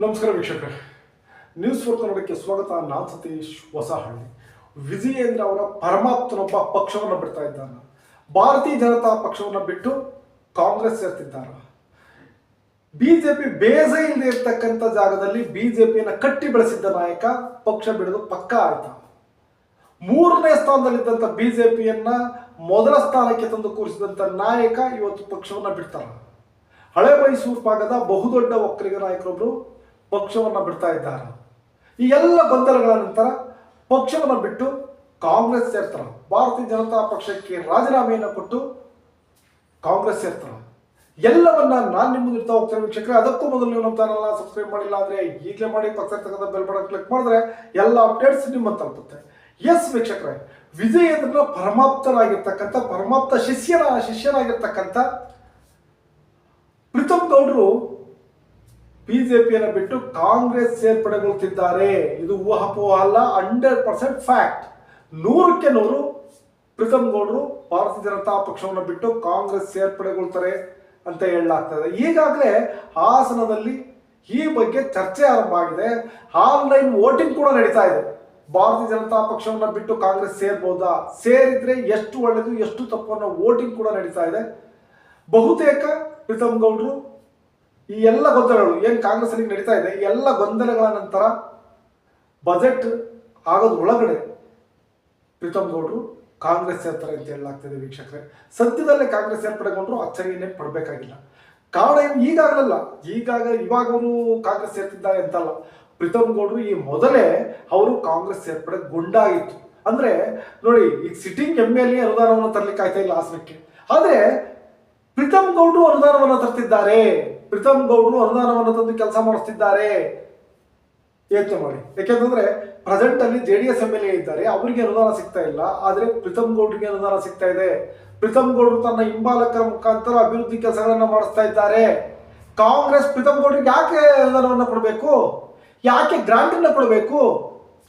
ನಮಸ್ಕಾರ ವೀಕ್ಷಕರೇ. News four ಕನ್ನಡಕ್ಕೆ ಸ್ವಾಗತ ನಾನು ಸತೀಶ್ ಹೊಸಹಳ್ಳಿ. ವಿಜಯೇಂದ್ರ ಅವರ ಪರಮಾತ್ಮನೊಬ್ಬ ಪಕ್ಷವನ್ನು ಬಿಡ್ತಾ ಇದ್ದಾನೆ. ಭಾರತೀಯ ಜನತಾ ಪಕ್ಷವನ್ನು ಬಿಟ್ಟು ಕಾಂಗ್ರೆಸ್ ಸೇರ್ತಿದ್ದಾರೆ. ಬಿಜೆಪಿ ಬೇಜ ಇಲ್ಲದೆ ಇರ್ತಕ್ಕಂಥ ಜಾಗದಲ್ಲಿ ಬಿಜೆಪಿಯನ್ನು ಕಟ್ಟಿ ಬೆಳೆಸಿದ್ದ ನಾಯಕ ಪಕ್ಷ ಬಿಡೋದು ಪಕ್ಕ ಆಯ್ತ? ಮೂರನೇ ಸ್ಥಾನದಲ್ಲಿದ್ದಂಥ ಬಿಜೆಪಿಯನ್ನ ಮೊದಲ ಸ್ಥಾನಕ್ಕೆ ತಂದು ಕೂರಿಸಿದಂಥ ನಾಯಕ ಇವತ್ತು ಪಕ್ಷವನ್ನ ಬಿಡ್ತಾರೆ. ಹಳೆ ಮೈಸೂರು ಭಾಗದ ಬಹುದೊಡ್ಡ ಒಕ್ಕಲಿಗ ನಾಯಕರೊಬ್ಬರು ಪಕ್ಷವನ್ನ ಬಿಡ್ತಾ ಇದ್ದಾರೆ. ಈ ಎಲ್ಲ ಗೊಂದಲಗಳ ನಂತರ ಪಕ್ಷವನ್ನು ಬಿಟ್ಟು ಕಾಂಗ್ರೆಸ್ ಸೇರ್ತಾರೆ. ಭಾರತೀಯ ಜನತಾ ಪಕ್ಷಕ್ಕೆ ರಾಜೀನಾಮೆಯನ್ನು ಕೊಟ್ಟು ಕಾಂಗ್ರೆಸ್ ಸೇರ್ತಾರೆ. ಎಲ್ಲವನ್ನ ನಾನು ನಿಮ್ಮ ಮುಂದೆ ಇರ್ತಾ ಹೋಗ್ತೇನೆ ವೀಕ್ಷಕರೇ. ಅದಕ್ಕೂ ಮೊದಲು ನೀವು ನಮ್ಮ ಚಾನಲ್ನ ಸಬ್ಸ್ಕ್ರೈಬ್ ಮಾಡಿಲ್ಲ ಅಂದ್ರೆ ಈಗಲೇ ಮಾಡಿ ಪಕ್ಷ ತಕ್ಕಂಥ ಬೆಲ್ ಬಟನ್ ಕ್ಲಿಕ್ ಮಾಡಿದ್ರೆ ಎಲ್ಲ ಅಪ್ಡೇಟ್ಸ್ ನಿಮ್ಮ ತಲುಪುತ್ತೆ. ಎಸ್ ವೀಕ್ಷಕರೇ ವಿಜಯೇಂದ್ರನ ಪರಮಾಪ್ತನಾಗಿರ್ತಕ್ಕಂಥ ಪರಮಾಪ್ತ ಶಿಷ್ಯನ, ಶಿಷ್ಯನಾಗಿರ್ತಕ್ಕಂಥ ಪ್ರೀತಮ್ ಗೌಡರು ಬಿಜೆಪಿಯನ್ನು ಬಿಟ್ಟು ಕಾಂಗ್ರೆಸ್ ಸೇರ್ಪಡೆಗೊಳ್ತಿದ್ದಾರೆ. ಇದು ಊಹಾಪೋಹ ಅಲ್ಲ, ಹಂಡ್ರೆಡ್ ಪರ್ಸೆಂಟ್ ಫ್ಯಾಕ್ಟ್. ನೂರಕ್ಕೆ ನೂರು ಪ್ರೀತಮ್ ಗೌಡರು ಭಾರತೀಯ ಜನತಾ ಪಕ್ಷವನ್ನು ಬಿಟ್ಟು ಕಾಂಗ್ರೆಸ್ ಸೇರ್ಪಡೆಗೊಳ್ತಾರೆ ಅಂತ ಹೇಳಲಾಗ್ತದೆ. ಈಗಾಗಲೇ ಹಾಸನದಲ್ಲಿ ಈ ಬಗ್ಗೆ ಚರ್ಚೆ ಆರಂಭ ಆಗಿದೆ. ಆನ್ಲೈನ್ ವೋಟಿಂಗ್ ಕೂಡ ನಡೀತಾ ಇದೆ. ಭಾರತೀಯ ಜನತಾ ಪಕ್ಷವನ್ನು ಬಿಟ್ಟು ಕಾಂಗ್ರೆಸ್ ಸೇರ್ಬೋದಾ? ಸೇರಿದ್ರೆ ಎಷ್ಟು ಒಳ್ಳೆಯದು ಎಷ್ಟು ತಪ್ಪು ಅನ್ನೋ ವೋಟಿಂಗ್ ಕೂಡ ನಡೀತಾ ಇದೆ. ಬಹುತೇಕ ಪ್ರೀತಮ್ ಗೌಡರು ಈ ಎಲ್ಲ ಗೊಂದಲಗಳು ಏನು ಕಾಂಗ್ರೆಸ್ ಅಲ್ಲಿ ನಡೀತಾ ಇದೆ ಎಲ್ಲ ಗೊಂದಲಗಳ ನಂತರ ಬಜೆಟ್ ಆಗೋದ್ ಒಳಗಡೆ ಪ್ರೀತಮ್ ಗೌಡರು ಕಾಂಗ್ರೆಸ್ ಸೇರ್ತಾರೆ ಅಂತ ಹೇಳಲಾಗ್ತಿದೆ ವೀಕ್ಷಕರೇ. ಸದ್ಯದಲ್ಲೇ ಕಾಂಗ್ರೆಸ್ ಸೇರ್ಪಡೆಗೊಂಡ್ರು ಅಚ್ಚರಿಯನ್ನೇ ಪಡಬೇಕಾಗಿಲ್ಲ. ಕಾರಣ ಏನು? ಈಗಾಗಲಲ್ಲ, ಈಗಾಗ ಇವಾಗ ಅವರು ಕಾಂಗ್ರೆಸ್ ಸೇರ್ತಿದ್ದಾರೆ ಅಂತಲ್ಲ. ಪ್ರೀತಮ್ ಗೌಡರು ಈ ಮೊದಲೇ ಅವರು ಕಾಂಗ್ರೆಸ್ ಸೇರ್ಪಡೆ ಗುಂಡಾಗಿತ್ತು. ಅಂದ್ರೆ, ನೋಡಿ, ಈಗ ಸಿಟ್ಟಿಂಗ್ ಎಂ ಎಲ್ ಎ ಅನುದಾನವನ್ನು ತರಲಿಕ್ಕೆ ಆಯ್ತಾ ಇಲ್ಲ ಹಾಸನಕ್ಕೆ. ಆದ್ರೆ, ಪ್ರೀತಮ್ ಗೌಡರು ಅನುದಾನವನ್ನು ತರ್ತಿದ್ದಾರೆ. ಪ್ರೀತಮ್ ಗೌಡರು ಅನುದಾನವನ್ನು ತಂದು ಕೆಲಸ ಮಾಡಿಸ್ತಿದ್ದಾರೆ. ಯೋಚನೆ ಮಾಡಿ. ಯಾಕೆಂತಂದ್ರೆ ಪ್ರೆಸೆಂಟ್ ಅಲ್ಲಿ J D S M L A ಇದ್ದಾರೆ, ಅವರಿಗೆ ಅನುದಾನ ಸಿಗ್ತಾ ಇಲ್ಲ. ಆದ್ರೆ ಪ್ರೀತಮ್ ಗೌಡ್ರಿಗೆ ಅನುದಾನ ಸಿಗ್ತಾ ಇದೆ. ಪ್ರೀತಮ್ ಗೌಡರು ತನ್ನ ಹಿಂಬಾಲಕರ ಮುಖಾಂತರ ಅಭಿವೃದ್ಧಿ ಕೆಲಸಗಳನ್ನ ಮಾಡಿಸ್ತಾ ಇದ್ದಾರೆ. ಕಾಂಗ್ರೆಸ್ ಪ್ರೀತಮ್ ಗೌಡ್ರಿಗೆ ಯಾಕೆ ಅನುದಾನವನ್ನು ಕೊಡಬೇಕು? ಯಾಕೆ ಗ್ರಾಂಟನ್ನು ಕೊಡಬೇಕು?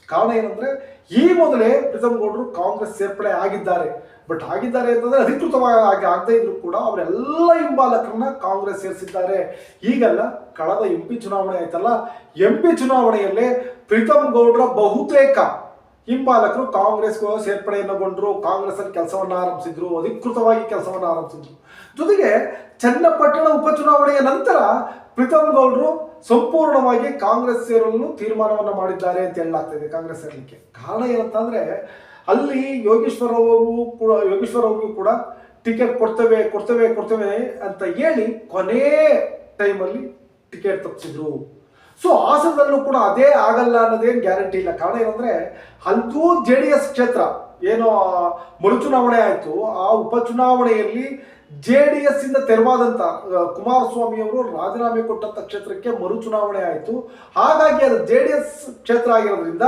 ಕಾರಣ ಏನಂದ್ರೆ, ಈ ಮೊದಲೇ ಪ್ರೀತಮ್ ಗೌಡರು ಕಾಂಗ್ರೆಸ್ ಸೇರ್ಪಡೆ ಆಗಿದ್ದಾರೆ. ಬಟ್ ಆಗಿದ್ದಾರೆ ಅಂತಂದ್ರೆ ಅಧಿಕೃತವಾಗಿ ಆಗದೆ ಇದ್ರು ಕೂಡ ಅವರೆಲ್ಲ ಹಿಂಬಾಲಕರನ್ನ ಕಾಂಗ್ರೆಸ್ ಸೇರಿಸಿದ್ದಾರೆ. ಈಗಲ್ಲ ಕಳೆದ ಎಂ ಪಿ ಚುನಾವಣೆ ಆಯ್ತಲ್ಲ ಎಂ ಪಿ ಚುನಾವಣೆಯಲ್ಲಿ ಪ್ರೀತಮ್ ಗೌಡ್ರ ಬಹುತೇಕ ಹಿಂಬಾಲಕರು ಕಾಂಗ್ರೆಸ್ ಸೇರ್ಪಡೆಯನ್ನುಗೊಂಡ್ರು ಕಾಂಗ್ರೆಸ್ ಅಲ್ಲಿ ಕೆಲಸವನ್ನ ಆರಂಭಿಸಿದ್ರು, ಅಧಿಕೃತವಾಗಿ ಕೆಲಸವನ್ನ ಆರಂಭಿಸಿದ್ರು. ಜೊತೆಗೆ ಚನ್ನಪಟ್ಟಣ ಉಪಚುನಾವಣೆಯ ನಂತರ ಪ್ರೀತಮ್ ಗೌಡ್ರು ಸಂಪೂರ್ಣವಾಗಿ ಕಾಂಗ್ರೆಸ್ ಸೇರಲು ತೀರ್ಮಾನವನ್ನ ಮಾಡಿದ್ದಾರೆ ಅಂತ ಹೇಳಲಾಗ್ತಿದೆ ಕಾಂಗ್ರೆಸ್ ಸೇರಲಿಕ್ಕೆ ಕಾರಣ ಏನಂತಂದ್ರೆ, ಅಲ್ಲಿ ಯೋಗೇಶ್ವರ್ ಅವರು ಕೂಡ, ಯೋಗೇಶ್ವರ್ ಕೂಡ ಟಿಕೆಟ್ ಕೊಡ್ತೇವೆ ಕೊಡ್ತೇವೆ ಕೊಡ್ತೇವೆ ಅಂತ ಹೇಳಿ ಕೊನೇ ಟೈಮಲ್ಲಿ ಟಿಕೆಟ್ ತಪ್ಪಿಸಿದ್ರು ಸೊ ಹಾಸನದಲ್ಲೂ ಕೂಡ ಅದೇ ಆಗಲ್ಲ ಅನ್ನೋದೇನು ಗ್ಯಾರಂಟಿ ಇಲ್ಲ. ಕಾರಣ ಏನಂದ್ರೆ ಅಂತೂ ಜೆ ಡಿ ಎಸ್ ಕ್ಷೇತ್ರ, ಏನು ಮರುಚುನಾವಣೆ ಆಯಿತು, ಆ ಉಪಚುನಾವಣೆಯಲ್ಲಿ ಜೆ ಡಿ ಎಸ್ ಇಂದ ತೆರವಾದಂತ ಕುಮಾರಸ್ವಾಮಿ ಅವರು ರಾಜೀನಾಮೆ ಕೊಟ್ಟಂತ ಕ್ಷೇತ್ರಕ್ಕೆ ಮರುಚುನಾವಣೆ ಆಯಿತು. ಹಾಗಾಗಿ ಅದು ಜೆ ಡಿ ಎಸ್ ಕ್ಷೇತ್ರ ಆಗಿರೋದ್ರಿಂದ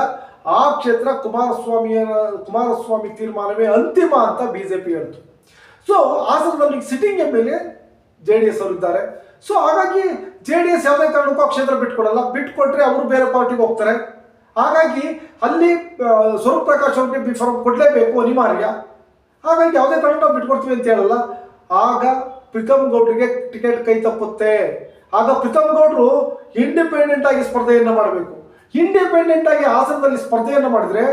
ಆ ಕ್ಷೇತ್ರ ಕುಮಾರಸ್ವಾಮಿಯ, ಕುಮಾರಸ್ವಾಮಿ ತೀರ್ಮಾನವೇ ಅಂತಿಮ ಅಂತ ಬಿಜೆಪಿ ಹೇಳ್ತು. ಸೊ ಹಾಸನದಲ್ಲಿ sitting M L A J D S ಅವರು ಇದ್ದಾರೆ. ಸೊ ಹಾಗಾಗಿ ಜೆ ಡಿ ಎಸ್ ಯಾವುದೇ ಕಾರಣಕ್ಕೂ ಆ ಕ್ಷೇತ್ರ ಬಿಟ್ಕೊಡಲ್ಲ. ಬಿಟ್ಕೊಟ್ರೆ ಅವರು ಬೇರೆ ಪಾರ್ಟಿಗೆ ಹೋಗ್ತಾರೆ. ಹಾಗಾಗಿ ಅಲ್ಲಿ ಸ್ವರೂಪ್ ಪ್ರಕಾಶ್ ಅವ್ರಿಗೆ ಬಿಫಾರ್ಮ್ ಕೊಡಲೇಬೇಕು ಅನಿವಾರ್ಯ. ಹಾಗಾಗಿ ಯಾವುದೇ ಕಾರಣ ಬಿಟ್ಕೊಡ್ತೀವಿ ಅಂತ ಹೇಳಲ್ಲ. ಆಗ ಪ್ರೀತಮ್ ಗೌಡ್ರಿಗೆ ಟಿಕೆಟ್ ಕೈ ತಪ್ಪುತ್ತೆ. ಆಗ ಪ್ರೀತಮ್ ಗೌಡ್ರು ಇಂಡಿಪೆಂಡೆಂಟ್ ಆಗಿ ಸ್ಪರ್ಧೆಯನ್ನು ಮಾಡಬೇಕು. ಇಂಡಿಪೆಂಡೆಂಟ್ ಆಗಿ ಹಾಸನದಲ್ಲಿ ಸ್ಪರ್ಧೆಯನ್ನು ಮಾಡಿದ್ರೆ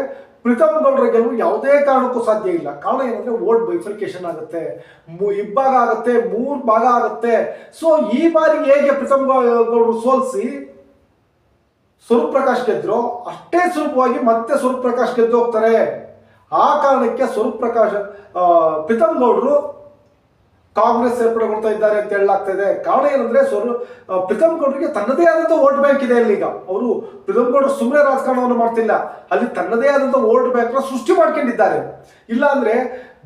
ಪ್ರೀತಮ್ ಗೌಡ್ರ ಗೆಲುವು ಯಾವುದೇ ಕಾರಣಕ್ಕೂ ಸಾಧ್ಯ ಇಲ್ಲ. ಕಾರಣ ಏನಂದ್ರೆ ಓಟ್ ಬೈಫರ್ಕೇಶನ್ ಆಗುತ್ತೆ. ಇಬ್ಬಾಗ ಆಗುತ್ತೆ, ಮೂರು ಭಾಗ ಆಗುತ್ತೆ. ಸೊ ಈ ಬಾರಿ ಹೇಗೆ ಪ್ರೀತಮ್ ಗೌಡ್ರು ಸೋಲಿಸಿ ಸ್ವರೂಪ್ ಪ್ರಕಾಶ್ ಗೆದ್ರು, ಅಷ್ಟೇ ಸುಲಭವಾಗಿ ಮತ್ತೆ ಸ್ವರೂಪ್ ಪ್ರಕಾಶ್ ಗೆದ್ದು ಹೋಗ್ತಾರೆ. ಆ ಕಾರಣಕ್ಕೆ ಸ್ವರೂಪ್ ಪ್ರಕಾಶ್ ಪ್ರೀತಮ್ ಗೌಡ್ರು ಕಾಂಗ್ರೆಸ್ ಸೇರ್ಪಡೆಗೊಳ್ತಾ ಇದ್ದಾರೆ ಅಂತ ಹೇಳಲಾಗ್ತಾ ಇದೆ. ಕಾರಣ ಏನಂದ್ರೆ ಸ್ವರೂ ಆ, ಪ್ರೀತಮ್ ಗೌಡರಿಗೆ ತನ್ನದೇ ಆದಂತ ವೋಟ್ ಬ್ಯಾಂಕ್ ಇದೆ ಅಲ್ಲಿ ಈಗ. ಅವರು ಪ್ರೀತಮ್ ಗೌಡರು ಸುಮ್ಮನೆ ರಾಜಕಾರಣವನ್ನು ಮಾಡ್ತಿಲ್ಲ. ಅಲ್ಲಿ ತನ್ನದೇ ಆದಂತ ವೋಟ್ ಬ್ಯಾಂಕ್ನ ಸೃಷ್ಟಿ ಮಾಡ್ಕೊಂಡಿದ್ದಾರೆ. ಇಲ್ಲ ಅಂದ್ರೆ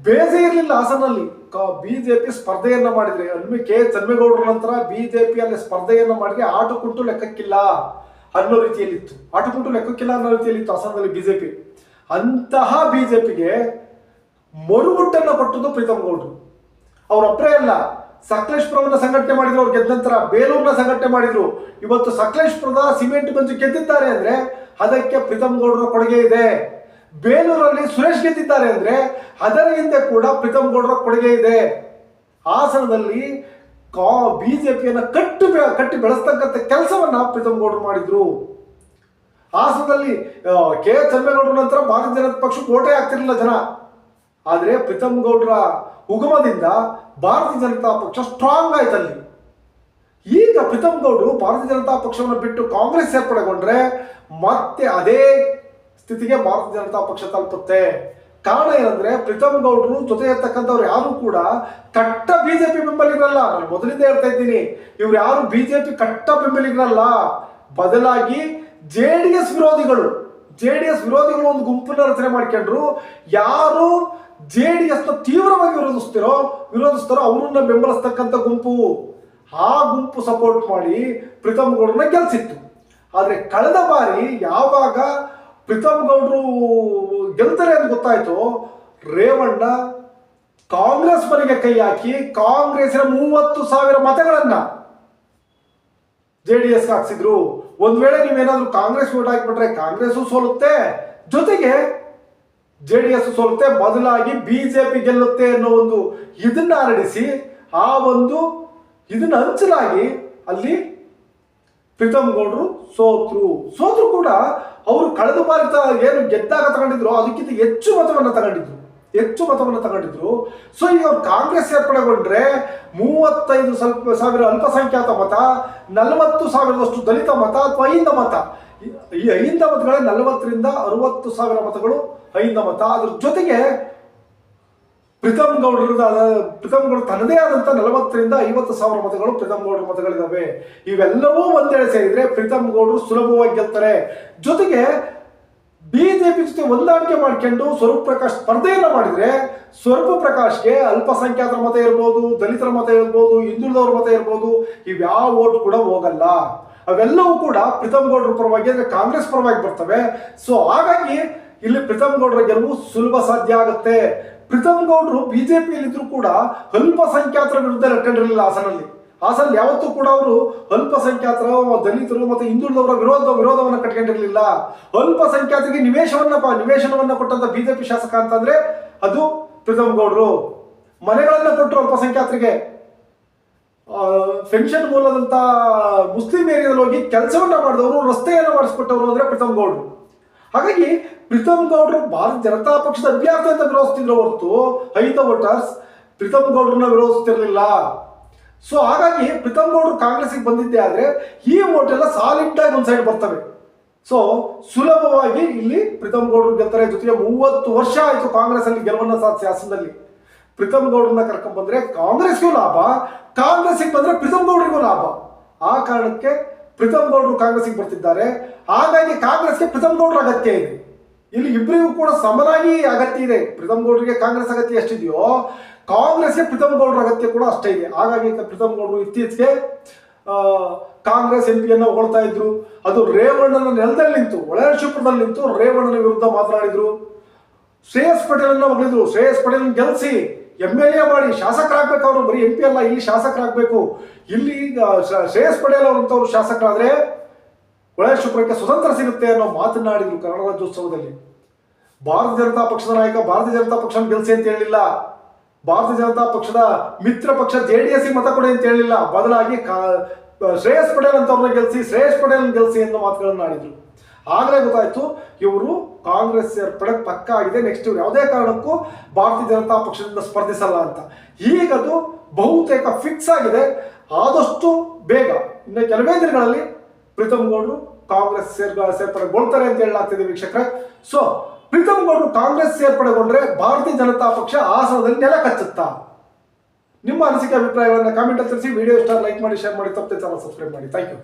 ಬೇಸೆ ಇರಲಿಲ್ಲ ಹಾಸನಲ್ಲಿ. ಬಿಜೆಪಿ ಸ್ಪರ್ಧೆಯನ್ನ ಮಾಡಿದ್ರೆ. ಅಲ್ಲಿ ಕೆ ಚನ್ಮೇಗೌಡರ ನಂತರ ಬಿಜೆಪಿಯಲ್ಲಿ ಸ್ಪರ್ಧೆಯನ್ನ ಮಾಡಿದ್ರೆ ಆಟ ಕುಂಟು ಲೆಕ್ಕಕ್ಕಿಲ್ಲ ಅನ್ನೋ ರೀತಿಯಲ್ಲಿತ್ತು. ಆಟ ಕುಂಟು ಲೆಕ್ಕಕ್ಕಿಲ್ಲ ಅನ್ನೋ ರೀತಿಯಲ್ಲಿತ್ತು ಹಾಸನದಲ್ಲಿ ಬಿಜೆಪಿ. ಅಂತಹ ಬಿಜೆಪಿಗೆ ಮರುಗುಟ್ಟನ್ನು ಕೊಟ್ಟದ್ದು ಪ್ರೀತಮ್ ಗೌಡ್ರು. ಅವರೊಬ್ಬರೇ ಅಲ್ಲ ಸಕಲೇಶ್ಪುರವನ್ನ ಸಂಘಟನೆ ಮಾಡಿದ್ರು, ಅವ್ರು ಗೆದ್ದ ನಂತರ ಬೇಲೂರನ್ನ ಸಂಘಟನೆ ಮಾಡಿದ್ರು. ಇವತ್ತು ಸಕಲೇಶ್ಪುರದ ಸಿಮೆಂಟ್ ಬಂಜು ಗೆದ್ದಿದ್ದಾರೆ ಅಂದ್ರೆ ಅದಕ್ಕೆ ಪ್ರೀತಮ್ ಗೌಡರ ಕೊಡುಗೆ ಇದೆ. ಬೇಲೂರಲ್ಲಿ ಸುರೇಶ್ ಗೆದ್ದಿದ್ದಾರೆ ಅಂದ್ರೆ ಅದರ ಹಿಂದೆ ಕೂಡ ಪ್ರೀತಮ್ ಗೌಡರ ಕೊಡುಗೆ ಇದೆ. ಹಾಸನದಲ್ಲಿ ಕಾ, ಬಿಜೆಪಿಯನ್ನ ಕಟ್ಟು ಕಟ್ಟಿ ಬೆಳೆಸ್ತಕ್ಕಂಥ ಕೆಲಸವನ್ನ ಪ್ರೀತಮ್ ಗೌಡರು ಮಾಡಿದ್ರು. ಹಾಸನದಲ್ಲಿ ಕೆ ಎಚ್ ಚಂದ್ರೇಗೌಡರ ನಂತರ ಭಾರತೀಯ ಜನತಾ ಪಕ್ಷಕ್ಕೆ ಓಟೇ ಆಗ್ತಿರ್ಲಿಲ್ಲ ಜನ. ಆದರೆ ಪ್ರೀತಮ್ ಗೌಡ್ರ ಉಗಮದಿಂದ ಭಾರತೀಯ ಜನತಾ ಪಕ್ಷ ಸ್ಟ್ರಾಂಗ್ ಆಯ್ತಲ್ಲಿ. ಈಗ ಪ್ರೀತಮ್ ಗೌಡ್ರು ಭಾರತೀಯ ಜನತಾ ಪಕ್ಷವನ್ನು ಬಿಟ್ಟು ಕಾಂಗ್ರೆಸ್ ಸೇರ್ಪಡೆಗೊಂಡ್ರೆ ಮತ್ತೆ ಅದೇ ಸ್ಥಿತಿಗೆ ಭಾರತೀಯ ಜನತಾ ಪಕ್ಷ ತಲುಪುತ್ತೆ. ಕಾರಣ ಏನಂದ್ರೆ ಪ್ರೀತಮ್ ಗೌಡ್ರು ಜೊತೆ ಇರ್ತಕ್ಕಂಥವ್ರು ಯಾರು ಕೂಡ ಕಟ್ಟ ಬಿಜೆಪಿ ಬೆಂಬಲಿಗರಲ್ಲ. ನಾನು ಮೊದಲಿಂದ ಹೇಳ್ತಾ ಇದ್ದೀನಿ, ಇವ್ರು ಯಾರು ಬಿಜೆಪಿ ಕಟ್ಟ ಬೆಂಬಲಿಗರಲ್ಲ. ಬದಲಾಗಿ ಜೆ ಡಿ ಎಸ್ ವಿರೋಧಿಗಳು, ಜೆ ಡಿ ಎಸ್ ವಿರೋಧಿಗಳು ಒಂದು ಗುಂಪನ್ನ ರಚನೆ ಮಾಡ್ಕೊಂಡ್ರು. ಯಾರು ಜೆ ಡಿ ಎಸ್ನ ತೀವ್ರವಾಗಿ ವಿರೋಧಿಸ್ತಿರೋ, ವಿರೋಧಿಸ್ತಾರೋ ಅವರನ್ನ ಬೆಂಬಲಿಸ್ತಕ್ಕಂಥ ಗುಂಪು. ಆ ಗುಂಪು ಸಪೋರ್ಟ್ ಮಾಡಿ ಪ್ರೀತಮ್ ಗೌಡ್ರನ್ನ ಗೆಲ್ಸಿತ್ತು. ಆದರೆ ಕಳೆದ ಬಾರಿ ಯಾವಾಗ ಪ್ರೀತಮ್ ಗೌಡ್ರು ಗೆಲ್ತಾರೆ ಅಂತ ಗೊತ್ತಾಯ್ತು, ರೇವಣ್ಣ ಕಾಂಗ್ರೆಸ್ ಮನೆಗೆ ಕೈ ಹಾಕಿ ಕಾಂಗ್ರೆಸ್ನ ಮೂವತ್ತು ಸಾವಿರ ಮತಗಳನ್ನ ಜೆ ಡಿ ಎಸ್ ಹಾಕ್ಸಿದ್ರು. ಒಂದ್ ವೇಳೆ ನೀವೇನಾದ್ರೂ ಕಾಂಗ್ರೆಸ್ ವೋಟ್ ಹಾಕಿಬಿಟ್ರೆ ಕಾಂಗ್ರೆಸ್ ಸೋಲುತ್ತೆ. ಜೊತೆಗೆ ಜೆ ಡಿ ಎಸ್ ಸೋಲುತ್ತೆ ಬದಲಾಗಿ ಬಿಜೆಪಿ ಗೆಲ್ಲುತ್ತೆ ಅನ್ನೋ ಒಂದು ಇದನ್ನ ಹರಡಿಸಿ ಆ ಒಂದು ಇದನ್ನ ಹಂಚಲಾಗಿ ಅಲ್ಲಿ ಪ್ರೀತಮ್ ಗೌಡ್ರು ಸೋತ್ರು. ಸೋತ್ರು ಕೂಡ ಅವರು ಕಳೆದ ಬಾರಿ ಏನು ಗೆದ್ದಾಗ ತಗೊಂಡಿದ್ರು, ಅದಕ್ಕಿಂತ ಹೆಚ್ಚು ಮತವನ್ನು ತಗೊಂಡಿದ್ರು. ಹೆಚ್ಚು ಮತವನ್ನು ತಗೊಂಡಿದ್ರು. ಸೊ ಈಗ ಅವ್ರು ಕಾಂಗ್ರೆಸ್ ಸೇರ್ಪಡೆಗೊಂಡ್ರೆ ಮೂವತ್ತೈದು ಸ್ವಲ್ಪ ಸಾವಿರ ಅಲ್ಪಸಂಖ್ಯಾತ ಮತ, ನಲವತ್ತು ಸಾವಿರದಷ್ಟು ದಲಿತ ಮತ ಅಥವಾ ಐಂದ ಮತ. ಈ- ಐಂದ ಮತಗಳೇ ನಲವತ್ತರಿಂದ ಅರವತ್ತು ಸಾವಿರ ಮತಗಳು ಅಹಿಂದ ಮತ ಅದ್ರ ಜೊತೆಗೆ ಪ್ರೀತಮ್ ಗೌಡ್ರದ ಪ್ರೀತಮ್ ಗೌಡ ತನ್ನದೇ ಆದಂತ ನಲವತ್ತರಿಂದ ಐವತ್ತು ಸಾವಿರ ಮತಗಳು ಪ್ರೀತಮ್ ಗೌಡ್ರ ಮತಗಳಿದ್ದಾವೆ ಇವೆಲ್ಲವೂ ಒಂದೆಡೆ ಸೇರಿದ್ರೆ ಪ್ರೀತಮ್ ಗೌಡರು ಸುಲಭವಾಗಿ ಗೆಲ್ತಾರೆ. ಜೊತೆಗೆ ಬಿಜೆಪಿ ಜೊತೆ ಹೊಂದಾಣಿಕೆ ಮಾಡ್ಕೊಂಡು ಸ್ವರೂಪ್ ಪ್ರಕಾಶ್ ಸ್ಪರ್ಧೆಯನ್ನ ಮಾಡಿದ್ರೆ ಸ್ವರೂಪ ಪ್ರಕಾಶ್ಗೆ ಅಲ್ಪಸಂಖ್ಯಾತರ ಮತ ಇರ್ಬೋದು, ದಲಿತರ ಮತ ಇರ್ಬೋದು, ಹಿಂದುಳಿದವರ ಮತ ಇರ್ಬೋದು, ಇವ್ಯಾವ ಓಟ್ ಕೂಡ ಹೋಗಲ್ಲ. ಅವೆಲ್ಲವೂ ಕೂಡ ಪ್ರೀತಮ್ ಗೌಡ್ರ ಪರವಾಗಿ ಅಂದ್ರೆ ಕಾಂಗ್ರೆಸ್ ಪರವಾಗಿ ಬರ್ತವೆ. ಸೊ ಹಾಗಾಗಿ ಇಲ್ಲಿ ಪ್ರೀತಮ್ ಗೌಡ್ರ ಗೆಲುವು ಸುಲಭ ಸಾಧ್ಯ ಆಗುತ್ತೆ. ಪ್ರೀತಮ್ ಗೌಡ್ರು ಬಿಜೆಪಿಯಲ್ಲಿದ್ರು ಕೂಡ ಅಲ್ಪಸಂಖ್ಯಾತರ ವಿರುದ್ಧ ನೆಟ್ಟಿರಲಿಲ್ಲ ಹಾಸನಲ್ಲಿ. ಹಾಸನಲ್ಲಿ ಯಾವತ್ತೂ ಕೂಡ ಅವರು ಅಲ್ಪಸಂಖ್ಯಾತರ ದಲಿತರು ಮತ್ತು ಹಿಂದುಳಿದವರ ವಿರೋಧ, ವಿರೋಧವನ್ನು ಕಟ್ಕೊಂಡಿರಲಿಲ್ಲ. ಅಲ್ಪಸಂಖ್ಯಾತರಿಗೆ ನಿವೇಶವನ್ನ ನಿವೇಶನವನ್ನ ಕೊಟ್ಟಂತ ಬಿಜೆಪಿ ಶಾಸಕ ಅಂತಂದ್ರೆ ಅದು ಪ್ರೀತಮ್ ಗೌಡ್ರು ಮನೆಗಳನ್ನು ಕೊಟ್ಟರು ಅಲ್ಪಸಂಖ್ಯಾತರಿಗೆ ಪೆನ್ಷನ್ ಮೂಲದಂತ ಮುಸ್ಲಿಂ ಏರಿಯಾದಲ್ಲಿ ಹೋಗಿ ಕೆಲಸವನ್ನ ಮಾಡಿದವರು, ರಸ್ತೆಯನ್ನು ಮಾಡಿಸ್ಕೊಟ್ಟವರು ಅಂದ್ರೆ ಪ್ರೀತಮ್ ಗೌಡ್ರು ಹಾಗಾಗಿ ಪ್ರೀತಮ್ ಗೌಡರು ಭಾರತ ಜನತಾ ಪಕ್ಷದ ಅಭ್ಯರ್ಥಿ ಅಂತ ವಿರೋಧಿಸ್ತಿದ್ರು ಹೊರತು ಹೈತ ವೋಟರ್ಸ್ ಪ್ರೀತಮ್ ಗೌಡ್ರನ್ನ ವಿರೋಧಿಸ್ತಿರ್ಲಿಲ್ಲ. ಸೊ ಹಾಗಾಗಿ ಪ್ರೀತಮ್ ಗೌಡ್ರು ಕಾಂಗ್ರೆಸ್ಗೆ ಬಂದಿದ್ದೆ ಆದ್ರೆ ಈ ವೋಟ್ ಎಲ್ಲ ಒಂದು ಸೈಡ್ ಬರ್ತವೆ. ಸೊ ಸುಲಭವಾಗಿ ಇಲ್ಲಿ ಪ್ರೀತಮ್ ಗೌಡ್ರು ಗೆಲ್ತಾರೆ. ಜೊತೆಗೆ ಮೂವತ್ತು ವರ್ಷ ಆಯ್ತು ಕಾಂಗ್ರೆಸ್ ಅಲ್ಲಿ ಗೆಲುವನ್ನ ಸಾಧಿಸಿ ಹಾಸನದಲ್ಲಿ. ಪ್ರೀತಮ್ ಗೌಡ್ರನ್ನ ಕರ್ಕೊಂಡ್ ಬಂದ್ರೆ ಕಾಂಗ್ರೆಸ್ಗೂ ಲಾಭ ಕಾಂಗ್ರೆಸ್ಗೆ ಬಂದ್ರೆ ಪ್ರೀತಮ್ ಗೌಡ್ರಿಗೂ ಲಾಭ. ಆ ಕಾರಣಕ್ಕೆ ಪ್ರೀತಮ್ ಗೌಡರು ಕಾಂಗ್ರೆಸ್ಗೆ ಬರ್ತಿದ್ದಾರೆ. ಹಾಗಾಗಿ ಕಾಂಗ್ರೆಸ್ಗೆ ಪ್ರೀತಮ್ ಗೌಡರ ಅಗತ್ಯ ಇದೆ. ಇಲ್ಲಿ ಇಬ್ಬರಿಗೂ ಕೂಡ ಸಮನಾಗಿ ಅಗತ್ಯ ಇದೆ. ಪ್ರೀತಮ್ ಗೌಡರಿಗೆ ಕಾಂಗ್ರೆಸ್ ಅಗತ್ಯ ಎಷ್ಟಿದೆಯೋ ಕಾಂಗ್ರೆಸ್ಗೆ ಪ್ರೀತಮ್ ಗೌಡರ ಅಗತ್ಯ ಕೂಡ ಅಷ್ಟೇ ಇದೆ. ಹಾಗಾಗಿ ಪ್ರೀತಮ್ ಗೌಡರು ಇತ್ತೀಚೆಗೆ ಕಾಂಗ್ರೆಸ್ ಎಂ ಪಿಯನ್ನು ಹೊಗಳ್ತಾ ಇದ್ರು. ಅದು ರೇವಣ್ಣನ ನೆಲದಲ್ಲಿ ನಿಂತು ಒಳಶಿಪುರದಲ್ಲಿ ನಿಂತು ರೇವಣ್ಣನ ವಿರುದ್ಧ ಮಾತನಾಡಿದ್ರು. ಶ್ರೇಯಸ್ ಪಟೇಲನ್ನು ಹೊಗಳಿದ್ರು. ಶ್ರೇಯಸ್ ಪಟೇಲ್ ಗೆಲ್ಸಿ. ಎಂ ಎಲ್ ಎ ಮಾಡಿ ಶಾಸಕರಾಗ್ಬೇಕು ಅವರು, ಬರೀ ಎಂ ಪಿ ಅಲ್ಲ, ಇಲ್ಲಿ ಶಾಸಕರಾಗಬೇಕು. ಇಲ್ಲಿ ಶ್ರೇಯಸ್ ಪಟೇಲ್ ಅಂತವ್ರು ಶಾಸಕರಾದ್ರೆ ಶುಕ್ರಕ್ಕೆ ಸ್ವತಂತ್ರ ಸಿಗುತ್ತೆ ಅನ್ನೋ ಮಾತನಾಡಿದ್ರು ಕನ್ನಡ ರಾಜ್ಯೋತ್ಸವದಲ್ಲಿ. ಭಾರತೀಯ ಜನತಾ ಪಕ್ಷದ ನಾಯಕ, ಭಾರತೀಯ ಜನತಾ ಪಕ್ಷ ಗೆಲ್ಸಿ ಅಂತ ಹೇಳಿಲ್ಲ. ಭಾರತೀಯ ಜನತಾ ಪಕ್ಷದ ಮಿತ್ರ ಪಕ್ಷ ಜೆ ಡಿ ಎಸ್ ಮತ ಕೊಡಿ ಅಂತ ಹೇಳಿಲ್ಲ. ಬದಲಾಗಿ ಶ್ರೇಯಸ್ ಪಟೇಲ್ ಅಂತವ್ರನ್ನ ಗೆಲ್ಸಿ, ಶ್ರೇಯಸ್ ಪಟೇಲ್ ಗೆಲ್ಸಿ ಅನ್ನೋ ಮಾತುಗಳನ್ನು ಆಡಿದ್ರು ಆಗಲೇ ಗೊತ್ತಾಯ್ತು, ಇವರು ಕಾಂಗ್ರೆಸ್ ಸೇರ್ಪಡೆ ಪಕ್ಕ ಆಗಿದೆ ನೆಕ್ಸ್ಟ್ ಇವ್ರು ಯಾವುದೇ ಕಾರಣಕ್ಕೂ ಭಾರತೀಯ ಜನತಾ ಪಕ್ಷದಿಂದ ಸ್ಪರ್ಧಿಸಲ್ಲ ಅಂತ. ಈಗದು ಬಹುತೇಕ ಫಿಕ್ಸ್ ಆಗಿದೆ, ಆದಷ್ಟು ಬೇಗ. ಇನ್ನು ಕೆಲವೇ ದಿನಗಳಲ್ಲಿ ಪ್ರೀತಮ್ ಗೌಡರು ಕಾಂಗ್ರೆಸ್ ಸೇರ್ ಸೇರ್ಪಡೆಗೊಳ್ತಾರೆ ಅಂತ ಹೇಳಲಾಗ್ತಿದೆ ವೀಕ್ಷಕರೇ. ಸೊ ಪ್ರೀತಮ್ ಗೌಡರು ಕಾಂಗ್ರೆಸ್ ಸೇರ್ಪಡೆಗೊಂಡ್ರೆ ಭಾರತೀಯ ಜನತಾ ಪಕ್ಷ ಆಸನದಲ್ಲಿ ನೆಲ ಕಚ್ಚುತ್ತಾ? ನಿಮ್ಮ ಅನಿಸಿಕೆ, ಅಭಿಪ್ರಾಯಗಳನ್ನು ಕಾಮೆಂಟ್ ತಿಳಿಸಿ ವಿಡಿಯೋ ಇಷ್ಟ ಲೈಕ್ ಮಾಡಿ ಶೇರ್ ಮಾಡಿ, ತಪ್ಪದೆ ಚಾನಲ್ ಸಬ್ಸ್ಕ್ರೈಬ್ ಮಾಡಿ. Thank you